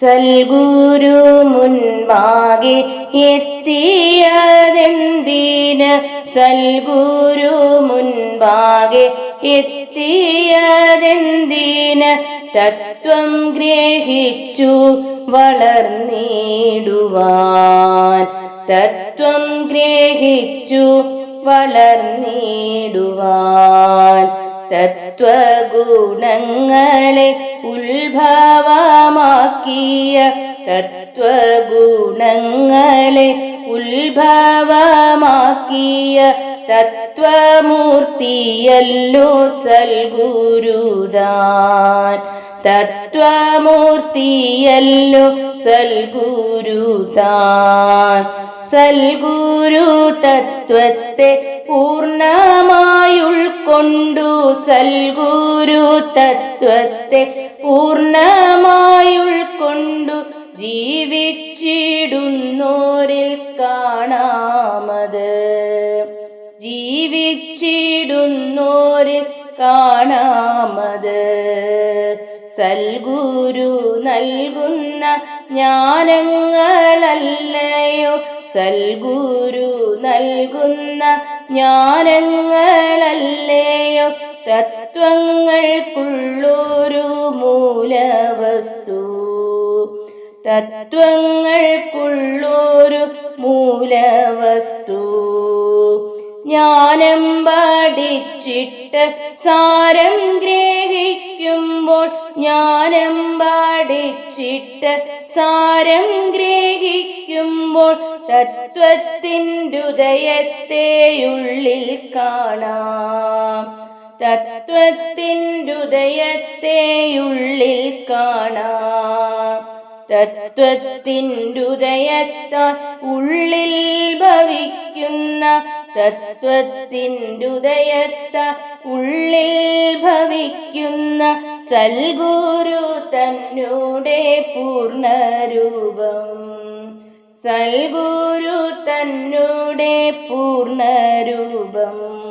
സൽഗുരു മുൻപാകെ എത്തിയതെന്തിന്? സൽഗുരു മുൻപാകെ എത്തിയതെന്തിന്? തത്വം ഗ്രഹിച്ചു വളർന്നിടുവാൻ. തത്വം ഗ്രഹിച്ചു വളർന്നിടുവാൻ. തത്വഗുണങ്ങളെ ഉത്ഭവമാക്കിയ തത്വഗുണങ്ങളെ ഉത്ഭവമാക്കിയ തത്വമൂർത്തിയല്ലോ സൽഗുരുദാൻ. തത്വമൂർത്തിയല്ലോ സൽഗുരുദാൻ. സൽഗുരു തത്വത്തെ പൂർണമായി സൽഗുരു തത്വത്തെ പൂർണമായി ഉൾക്കൊണ്ടു ജീവിച്ചിടുന്നോരിൽ കാണാമത്. ജീവിച്ചിടുന്നോരിൽ കാണാമത്. സൽഗുരു നൽകുന്ന ജ്ഞാനങ്ങളല്ലയോ? സൽഗുരു നൽകുന്ന ജ്ഞാനങ്ങളല്ലയോ? തത്വങ്ങൾക്കുള്ളൊരു മൂലവസ്തു. തത്വങ്ങൾക്കുള്ളൊരു മൂലവസ്തു. ജ്ഞാനം പഠിച്ചിട്ട് സാരം ഗ്രഹിക്കുമ്പോൾ ജ്ഞാനം പഠിച്ചിട്ട് സാരം ഗ്രഹിക്കുമ്പോൾ തത്വത്തിന്റെ ഉദയത്തെയുള്ളിൽ കാണാം. തത്വത്തിന്റെ ഹൃദയത്തെയുള്ളിൽ കാണാം. തത്വത്തിൻ ഉദയത്താൽ ഉള്ളിൽ ഭവിക്കുന്ന തത്വത്തിൻ ഉദയത്താൽ ഉള്ളിൽ ഭവിക്കുന്ന സൽഗുരു തന്നോടെ പൂർണരൂപം. സൽഗുരു തന്നോടെ പൂർണരൂപം.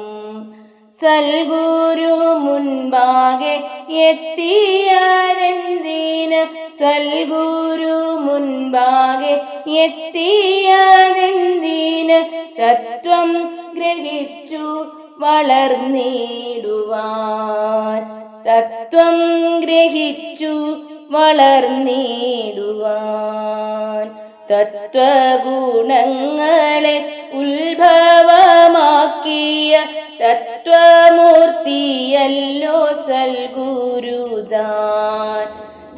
സൽഗുരു മുൻപാകെ എത്തിയതെന്തിന്? സൽഗുരു മുൻപാകെ എത്തിയതെന്തിന്? തത്വം ഗ്രഹിച്ചു വളർന്നിടുവാൻ. തത്വം ഗ്രഹിച്ചു വളർന്നിടുവാൻ. തത്വഗുണങ്ങളെ ഉത്ഭവമാക്കിയ തത്വമൂർത്തിയല്ലോ സൽഗുരുദാൻ.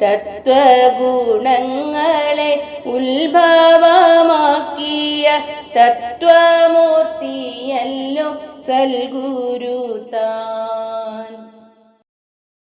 തത്വഗുണങ്ങളെ ഉത്ഭവമാക്കിയ തത്വമൂർത്തിയല്ലോ സൽഗുരുദാൻ.